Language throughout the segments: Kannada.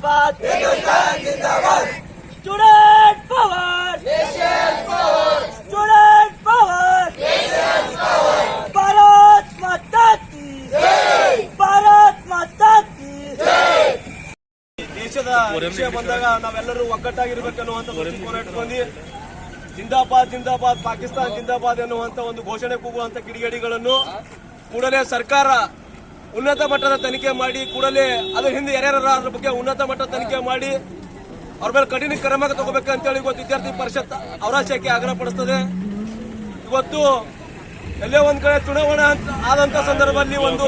जिंदाबाद हिंदुस्तान जिंदाबाद power power nation power student power nation power ಮಾತಾ ಕಿ ಜೈ ದೇಶದ ವಿಷಯ ಬಂದಾಗ ನಾವೆಲ್ಲರೂ ಒಗ್ಗಟ್ಟಾಗಿರ್ಬೇಕನ್ನುವಂತ ದೃಷ್ಟಿಕೋನ ಇಟ್ಕೊಂಡು ಜಿಂದಾಬಾದ್ ಜಿಂದಾಬಾದ್ ಪಾಕಿಸ್ತಾನ್ ಜಿಂದಾಬಾದ್ ಎನ್ನುವಂತ ಒಂದು ಘೋಷಣೆ ಕೂಗುವಂತ ಕಿಡಿಗೇಡಿಗಳನ್ನು ಕೂಡಲೇ ಸರ್ಕಾರ ಉನ್ನತ ಮಟ್ಟದ ತನಿಖೆ ಮಾಡಿ ಕೂಡಲೇ ಅದರ ಹಿಂದೆ ಯಾರ್ಯಾರು ಅದ್ರ ಬಗ್ಗೆ ಉನ್ನತ ಮಟ್ಟದ ತನಿಖೆ ಮಾಡಿ ಅವ್ರ ಮೇಲೆ ಕಠಿಣ ಕ್ರಮ ತಗೋಬೇಕಂತೇಳಿ ಇವತ್ತು ವಿದ್ಯಾರ್ಥಿ ಪರಿಷತ್ ಅವರಾಶಯಕ್ಕೆ ಆಗ್ರಹ ಪಡಿಸ್ತದೆ. ಇವತ್ತು ಎಲ್ಲೇ ಒಂದ್ ಕಡೆ ಚುನಾವಣೆ ಆದಂತ ಸಂದರ್ಭದಲ್ಲಿ ಒಂದು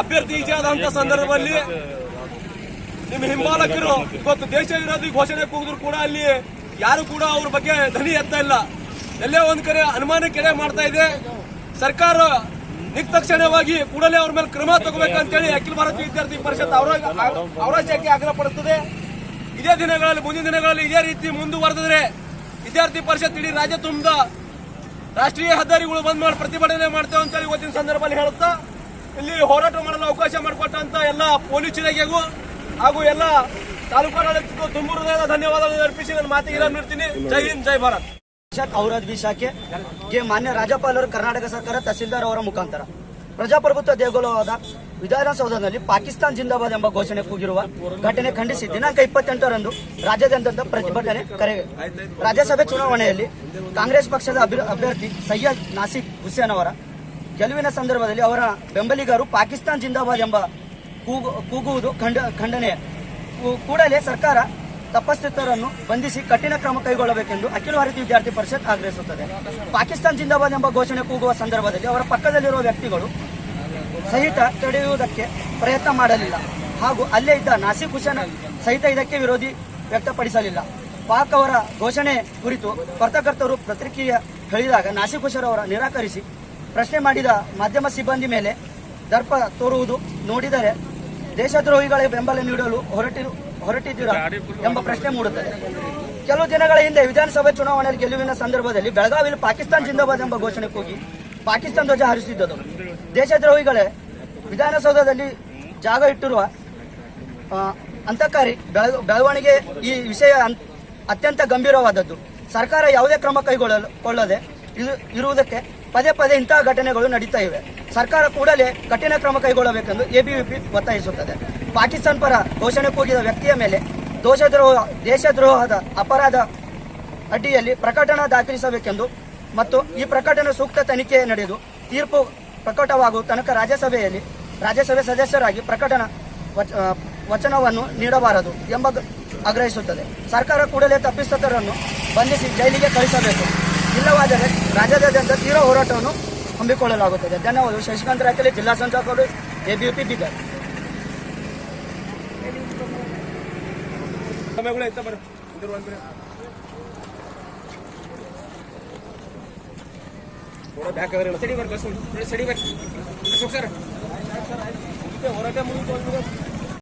ಅಭ್ಯರ್ಥಿ ಈಜೆ ಆದಂತ ಸಂದರ್ಭದಲ್ಲಿ ನಿಮ್ಮ ಹಿಂಬಾಲಕರು ಇವತ್ತು ದೇಶ ವಿರೋಧಿ ಘೋಷಣೆ ಕೂಗಿದ್ರು ಕೂಡ ಅಲ್ಲಿ ಯಾರು ಕೂಡ ಅವ್ರ ಬಗ್ಗೆ ಧ್ವನಿ ಎತ್ತಾ ಇಲ್ಲ. ಎಲ್ಲೇ ಒಂದ್ ಕಡೆ ಅನುಮಾನಕ್ಕೆಡೆ ಮಾಡ್ತಾ ಇದೆ. ಸರ್ಕಾರ ನಿರ್ತಕ್ಷಣವಾಗಿ ಕೂಡಲೇ ಅವ್ರ ಮೇಲೆ ಕ್ರಮ ತಗೋಬೇಕಂತೇಳಿ ಅಖಿಲ ಭಾರತ ವಿದ್ಯಾರ್ಥಿ ಪರಿಷತ್ ಅವರ ಅವರಾಜ್ಯಕ್ಕೆ ಆಗ್ರಹ ಪಡಿಸುತ್ತದೆ ಇದೇ ದಿನಗಳಲ್ಲಿ, ಮುಂದಿನ ದಿನಗಳಲ್ಲಿ ಇದೇ ರೀತಿ ಮುಂದುವರೆದ್ರೆ ವಿದ್ಯಾರ್ಥಿ ಪರಿಷತ್ ಇಡೀ ರಾಜ್ಯ ತುಂಬದ ರಾಷ್ಟ್ರೀಯ ಹೆದ್ದಾರಿಗಳು ಬಂದ್ ಮಾಡಿ ಪ್ರತಿಭಟನೆ ಮಾಡ್ತೇವೆ ಅಂತೇಳಿ ಇವತ್ತಿನ ಸಂದರ್ಭದಲ್ಲಿ ಹೇಳುತ್ತಾ, ಇಲ್ಲಿ ಹೋರಾಟ ಮಾಡಲು ಅವಕಾಶ ಮಾಡಿಕೊಟ್ಟಂತ ಎಲ್ಲ ಪೊಲೀಸ್ ಇಲಾಖೆಗೂ ಹಾಗೂ ಎಲ್ಲ ತಾಲೂಕಾಡಳಿತಕ್ಕೂ ತುಂಬ ಧನ್ಯವಾದಗಳನ್ನು ಅರ್ಪಿಸಿ ನನ್ನ ಮಾತಿಗೆ ನೀಡ್ತೀನಿ ಜೈ ಹಿಂದ್, ಜೈ ಭಾರತ್. ಶಾಖೆ ಔರಾದ್ವಿ ಶಾಖೆಗೆ ಮಾನ್ಯ ರಾಜ್ಯಪಾಲರು ಕರ್ನಾಟಕ ಸರ್ಕಾರ ತಹಸೀಲ್ದಾರ್ ಅವರ ಮುಖಾಂತರ. ಪ್ರಜಾಪ್ರಭುತ್ವ ದೇಗುಲವಾದ ವಿಧಾನಸೌಧದಲ್ಲಿ ಪಾಕಿಸ್ತಾನ್ ಜಿಂದಾಬಾದ್ ಎಂಬ ಘೋಷಣೆ ಕೂಗಿರುವ ಘಟನೆ ಖಂಡಿಸಿ ದಿನಾಂಕ ಇಪ್ಪತ್ತೆಂಟರಂದು ರಾಜ್ಯಾದ್ಯಂತ ಪ್ರತಿಭಟನೆ ಕರೆ ರಾಜ್ಯಸಭೆ ಚುನಾವಣೆಯಲ್ಲಿ ಕಾಂಗ್ರೆಸ್ ಪಕ್ಷದ ಅಭಿ- ಅಭ್ಯರ್ಥಿ ಸಯ್ಯದ್ ನಾಸಿಕ್ ಹುಸೇನ್ ಅವರ ಗೆಲುವಿನ ಸಂದರ್ಭದಲ್ಲಿ ಅವರ ಬೆಂಬಲಿಗರು ಪಾಕಿಸ್ತಾನ್ ಜಿಂದಾಬಾದ್ ಎಂಬ ಕೂಗು, ಕೂಗುವುದು ಖಂಡ ಖಂಡನೆ ಕೂಡಲೇ ಸರ್ಕಾರ ತಪ್ಪಿತಸ್ಥರನ್ನು ಬಂಧಿಸಿ ಕಠಿಣ ಕ್ರಮ ಕೈಗೊಳ್ಳಬೇಕೆಂದು ಅಖಿಲ ಭಾರತೀಯ ವಿದ್ಯಾರ್ಥಿ ಪರಿಷತ್ ಆಗ್ರಹಿಸುತ್ತದೆ. ಪಾಕಿಸ್ತಾನ್ ಜಿಂದಾಬಾದ್ ಎಂಬ ಘೋಷಣೆ ಕೂಗುವ ಸಂದರ್ಭದಲ್ಲಿ ಅವರ ಪಕ್ಕದಲ್ಲಿರುವ ವ್ಯಕ್ತಿಗಳು ಸಹಿತ ತಡೆಯುವುದಕ್ಕೆ ಪ್ರಯತ್ನ ಮಾಡಲಿಲ್ಲ. ಹಾಗೂ ಅಲ್ಲೇ ಇದ್ದ ನಾಸಿಕ್ ಹುಸೇನ್ ಸಹಿತ ಇದಕ್ಕೆ ವಿರೋಧಿ ವ್ಯಕ್ತಪಡಿಸಲಿಲ್ಲ. ಪಾಕ್ ಅವರ ಘೋಷಣೆ ಕುರಿತು ಪತ್ರಕರ್ತರು ಪ್ರತಿಕ್ರಿಯೆ ಹೇಳಿದಾಗ ನಾಸಿಕ್ ಹುಸೇನ್ ಅವರ ನಿರಾಕರಿಸಿ ಪ್ರಶ್ನೆ ಮಾಡಿದ ಮಾಧ್ಯಮ ಸಿಬ್ಬಂದಿ ಮೇಲೆ ದರ್ಪ ತೋರುವುದು ನೋಡಿದರೆ ದೇಶದ್ರೋಹಿಗಳಿಗೆ ಬೆಂಬಲ ನೀಡಲು ಹೊರಟಿರು ಹೊರಟಿದ್ದೀರಾ ಎಂಬ ಪ್ರಶ್ನೆ ಮೂಡುತ್ತದೆ. ಕೆಲವು ದಿನಗಳ ಹಿಂದೆ ವಿಧಾನಸಭೆ ಚುನಾವಣೆಯಲ್ಲಿ ಗೆಲುವಿನ ಸಂದರ್ಭದಲ್ಲಿ ಬೆಳಗಾವಿಯಲ್ಲಿ ಪಾಕಿಸ್ತಾನ ಜಿಂದಾಬಾದ್ ಎಂಬ ಘೋಷಣೆ ಕೂಗಿ ಪಾಕಿಸ್ತಾನ ಧ್ವಜ ಹಾರಿಸಿದ್ದದು. ದೇಶದ್ರೋಹಿಗಳೇ, ವಿಧಾನಸೌಧದಲ್ಲಿ ಜಾಗ ಇಟ್ಟಿರುವ ಅಂತಕಾರಿ ಬೆಳ- ಬೆಳವಣಿಗೆ ಈ ವಿಷಯ ಅತ್ಯಂತ ಗಂಭೀರವಾದದ್ದು. ಸರ್ಕಾರ ಯಾವುದೇ ಕ್ರಮ ಕೈಗೊಳ್ಳಲು, ಕೊಳ್ಳದೆ ಇರು- ಇರುವುದಕ್ಕೆ ಪದೇ ಪದೇ ಇಂತಹ ಘಟನೆಗಳು ನಡೀತಾ ಇವೆ. ಸರ್ಕಾರ ಕೂಡಲೇ ಕಠಿಣ ಕ್ರಮ ಕೈಗೊಳ್ಳಬೇಕೆಂದು ಎಬಿವಿಪಿ ಒತ್ತಾಯಿಸುತ್ತದೆ. ಪಾಕಿಸ್ತಾನ ಪರ ಘೋಷಣೆ ಕೂಗಿದ ವ್ಯಕ್ತಿಯ ಮೇಲೆ ದೋಷದ್ರೋಹ, ದೇಶದ್ರೋಹದ ಅಪರಾಧ ಅಡ್ಡಿಯಲ್ಲಿ ಪ್ರಕಟಣ ದಾಖಲಿಸಬೇಕೆಂದು ಮತ್ತು ಈ ಪ್ರಕಟಣೆ ಸೂಕ್ತ ತನಿಖೆ ನಡೆದು ತೀರ್ಪು ಪ್ರಕಟವಾಗುವ ತನಕ ರಾಜ್ಯಸಭೆಯಲ್ಲಿ ರಾಜ್ಯಸಭೆ ಸದಸ್ಯರಾಗಿ ಪ್ರಕಟಣ ವಚ- ವಚನವನ್ನು ನೀಡಬಾರದು ಎಂಬ ಆಗ್ರಹಿಸುತ್ತದೆ. ಸರ್ಕಾರ ಕೂಡಲೇ ತಪ್ಪಿತಸ್ಥರನ್ನು ಬಂಧಿಸಿ ಜೈಲಿಗೆ ಕಳಿಸಬೇಕು ಇಲ್ಲವಾದರೆ ರಾಜ್ಯಾದ್ಯಂತ ತೀವ್ರ ಹೋರಾಟವನ್ನು ಹಮ್ಮಿಕೊಳ್ಳಲಾಗುತ್ತದೆ. ಧನ್ಯವಾದಗಳು. ಶಶಿಕಾಂತ್ ರಾಕಲಿ ಜಿಲ್ಲಾ ಸಂಚಾಲಕರು ಎಬಿಯುಪಿ ಬೀದರ್. ಸಡಿ ಬರ್ಬೇಕು. ಸಡಿ ಬರ್ರಿ ಸರ್ ಹೋರಾಟ ಮುಗಿದು